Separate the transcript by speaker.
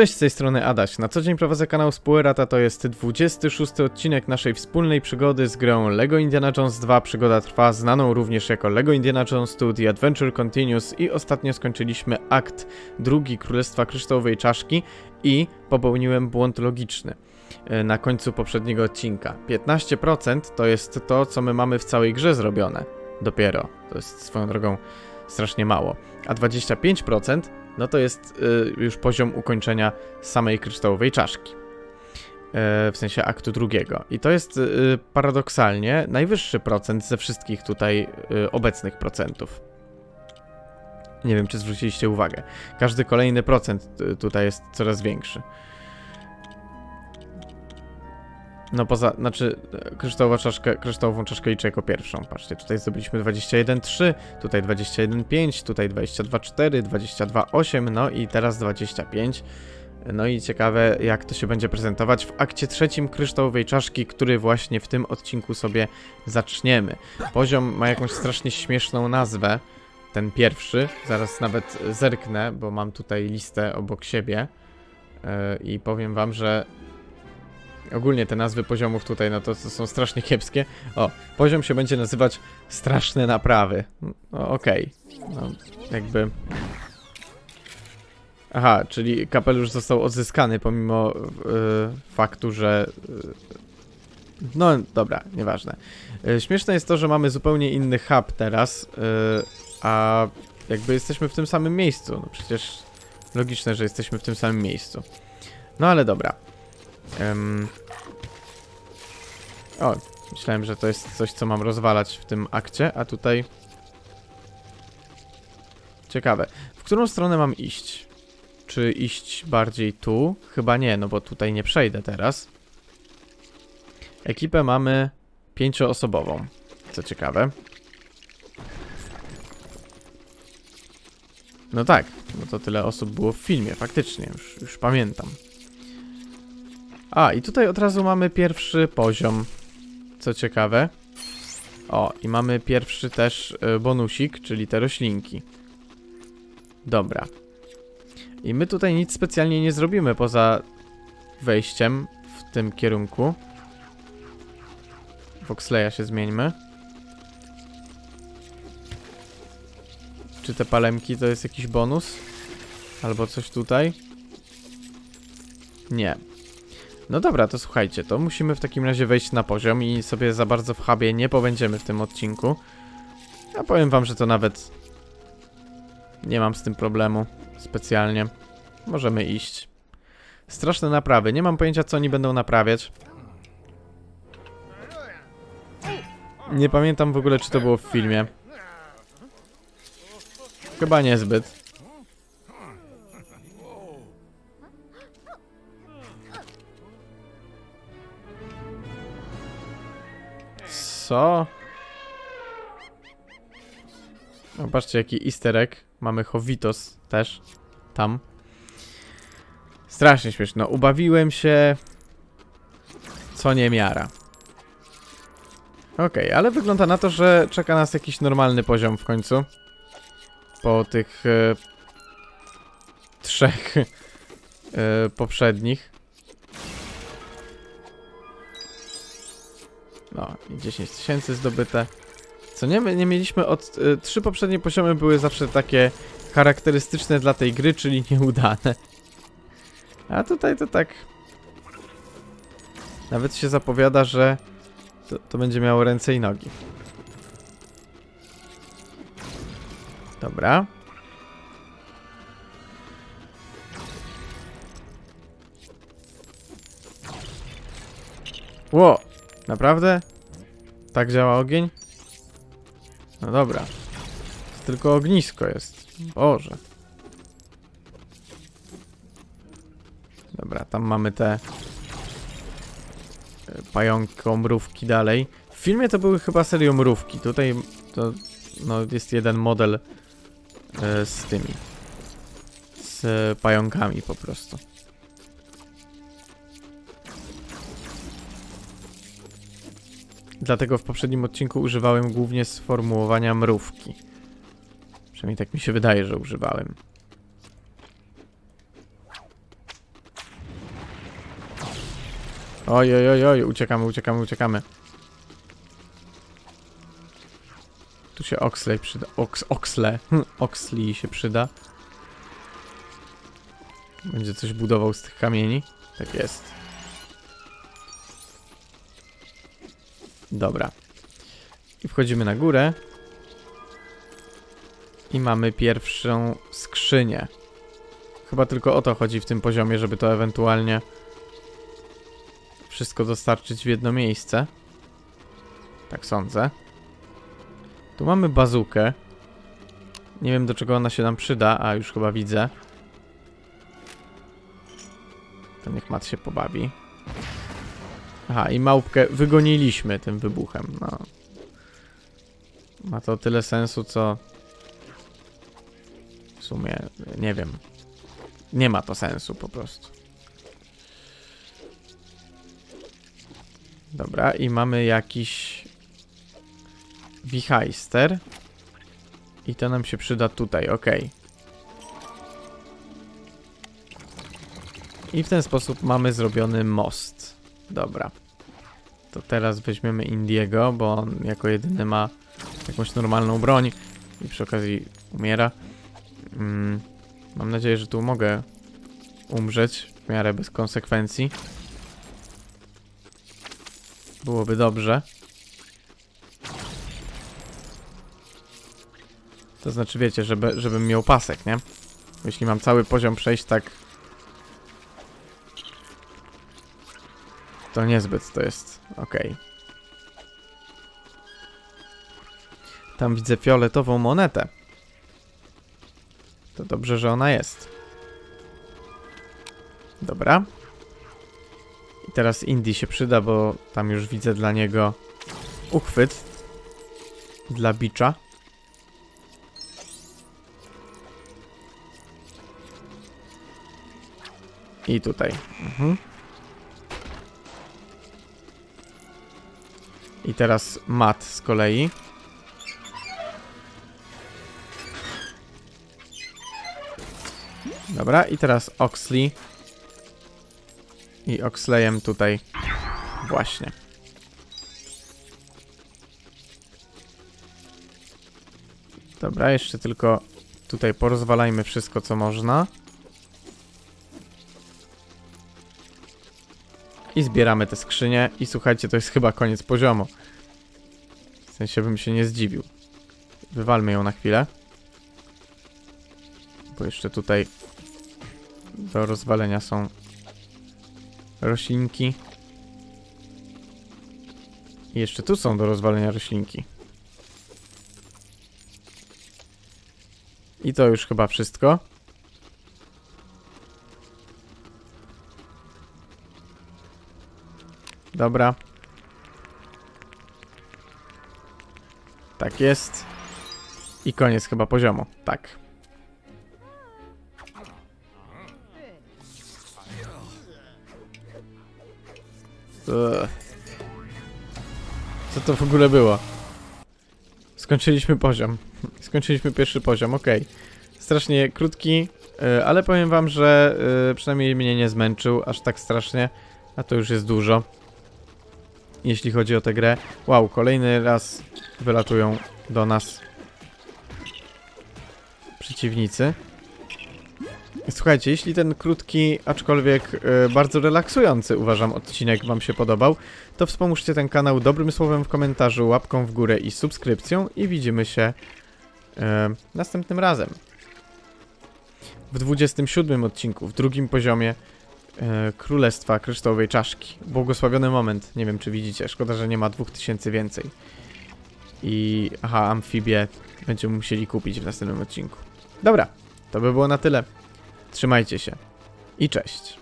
Speaker 1: Cześć, z tej strony Adaś. Na co dzień prowadzę kanał Spoilerata, to jest 26 odcinek naszej wspólnej przygody z grą LEGO Indiana Jones 2. Przygoda trwa, znaną również jako LEGO Indiana Jones 2 The Adventure Continues i ostatnio skończyliśmy akt drugi Królestwa Kryształowej Czaszki i popełniłem błąd logiczny e, na końcu poprzedniego odcinka. 15% to jest to, co my mamy w całej grze zrobione. Dopiero. To jest swoją drogą strasznie mało. A 25% no to jest y, już poziom ukończenia samej kryształowej czaszki. Y, w sensie aktu drugiego. I to jest y, paradoksalnie najwyższy procent ze wszystkich tutaj y, obecnych procentów. Nie wiem, czy zwróciliście uwagę. Każdy kolejny procent tutaj jest coraz większy. No poza, znaczy e, kryształowa czaszkę, kryształową czaszkę liczę jako pierwszą. Patrzcie, tutaj zrobiliśmy 21,3, tutaj 21,5, tutaj 22,4, 22,8, no i teraz 25. No i ciekawe, jak to się będzie prezentować w akcie trzecim kryształowej czaszki, który właśnie w tym odcinku sobie zaczniemy. Poziom ma jakąś strasznie śmieszną nazwę, ten pierwszy. Zaraz nawet zerknę, bo mam tutaj listę obok siebie. Yy, I powiem wam, że Ogólnie te nazwy poziomów tutaj, no to, to są strasznie kiepskie. O, poziom się będzie nazywać Straszne Naprawy. No okej. No, jakby... Aha, czyli kapelusz został odzyskany pomimo y, faktu, że... y, no dobra, nieważne. Y, śmieszne jest to, że mamy zupełnie inny hub teraz, y, a jakby jesteśmy w tym samym miejscu. No przecież logiczne, że jesteśmy w tym samym miejscu. No ale dobra. Em, O, myślałem, że to jest coś, co mam rozwalać w tym akcie, a tutaj... Ciekawe. W którą stronę mam iść? Czy iść bardziej tu? Chyba nie, no bo tutaj nie przejdę teraz. Ekipę mamy pięcioosobową, co ciekawe. No tak, no to tyle osób było w filmie, faktycznie, już, już pamiętam. A, i tutaj od razu mamy pierwszy poziom, co ciekawe. O, i mamy pierwszy też y, bonusik, czyli te roślinki. Dobra. I my tutaj nic specjalnie nie zrobimy poza wejściem w tym kierunku. Voxleya się zmieńmy. Czy te palemki to jest jakiś bonus? Albo coś tutaj? Nie. No dobra, to słuchajcie, to musimy w takim razie wejść na poziom i sobie za bardzo w hubie nie pobędziemy w tym odcinku. Ja powiem wam, że to nawet nie mam z tym problemu specjalnie. Możemy iść. Straszne naprawy. Nie mam pojęcia, co oni będą naprawiać. Nie pamiętam w ogóle, czy to było w filmie. Chyba niezbyt. Co? No patrzcie jaki easter egg. Mamy Hovitos też. Tam. Strasznie śmieszno. Ubawiłem się... Co nie miara. Okej, ale wygląda na to, że czeka nas jakiś normalny poziom w końcu. Po tych... E, trzech... E, poprzednich. No, i 10 tysięcy zdobyte. Co nie, nie mieliśmy od... Y, trzy poprzednie poziomy były zawsze takie charakterystyczne dla tej gry, czyli nieudane. A tutaj to tak... Nawet się zapowiada, że to, to będzie miało ręce i nogi. Dobra. Ło! Naprawdę? Tak działa ogień? No dobra. Tylko ognisko jest. Boże. Dobra, tam mamy te e, pająko mrówki dalej. W filmie to były chyba serio mrówki. Tutaj to no, jest jeden model e, z tymi. Z pająkami po prostu. Dlatego w poprzednim odcinku używałem głównie sformułowania mrówki. Przynajmniej tak mi się wydaje, że używałem. Oj, oj, oj, oj, uciekamy, uciekamy, uciekamy. Tu się Oxley przyda. Ox, Oxle. Hm, Oxley się przyda. Będzie coś budował z tych kamieni. Tak jest. Dobra. I wchodzimy na górę. I mamy pierwszą skrzynię. Chyba tylko o to chodzi w tym poziomie, żeby to ewentualnie wszystko dostarczyć w jedno miejsce. Tak sądzę. Tu mamy bazukę. Nie wiem do czego ona się nam przyda, a już chyba widzę. To niech Mat się pobawi. Aha, i małpkę wygoniliśmy tym wybuchem. No. Ma to tyle sensu, co w sumie nie wiem. Nie ma to sensu po prostu. Dobra, i mamy jakiś wichajster. I to nam się przyda tutaj, ok. I w ten sposób mamy zrobiony most. Dobra. To teraz weźmiemy Indiego, bo on jako jedyny ma jakąś normalną broń i przy okazji umiera. Mm, mam nadzieję, że tu mogę umrzeć w miarę bez konsekwencji. Byłoby dobrze. To znaczy, wiecie, żeby, żebym miał pasek, nie? Jeśli mam cały poziom przejść tak... To niezbyt to jest. Okej. Tam widzę fioletową monetę. To dobrze, że ona jest. Dobra. I teraz Indie się przyda, bo tam już widzę dla niego uchwyt dla bicza. I tutaj. Mhm. I teraz mat z kolei. Dobra, i teraz Oxley. I Oxleyem tutaj właśnie. Dobra, jeszcze tylko tutaj porozwalajmy wszystko, co można. I zbieramy te skrzynie. I słuchajcie, to jest chyba koniec poziomu. W sensie bym się nie zdziwił. Wywalmy ją na chwilę. Bo jeszcze tutaj do rozwalenia są roślinki. I jeszcze tu są do rozwalenia roślinki. I to już chyba wszystko. Dobra. Tak jest. I koniec chyba poziomu. Tak. Co to w ogóle było? Skończyliśmy poziom. Skończyliśmy pierwszy poziom, ok. Strasznie krótki, y, ale powiem wam, że y, przynajmniej mnie nie zmęczył aż tak strasznie, a to już jest dużo. Jeśli chodzi o tę grę. Wow, kolejny raz wylatują do nas przeciwnicy. Słuchajcie, jeśli ten krótki, aczkolwiek y, bardzo relaksujący, uważam, odcinek Wam się podobał, to wspomóżcie ten kanał dobrym słowem w komentarzu, łapką w górę i subskrypcją i widzimy się y, następnym razem. W 27 odcinku, w drugim poziomie Królestwa Kryształowej Czaszki. Błogosławiony moment, nie wiem czy widzicie, szkoda, że nie ma 2000 więcej. I aha, amfibię będziemy musieli kupić w następnym odcinku. Dobra, to by było na tyle. Trzymajcie się i cześć.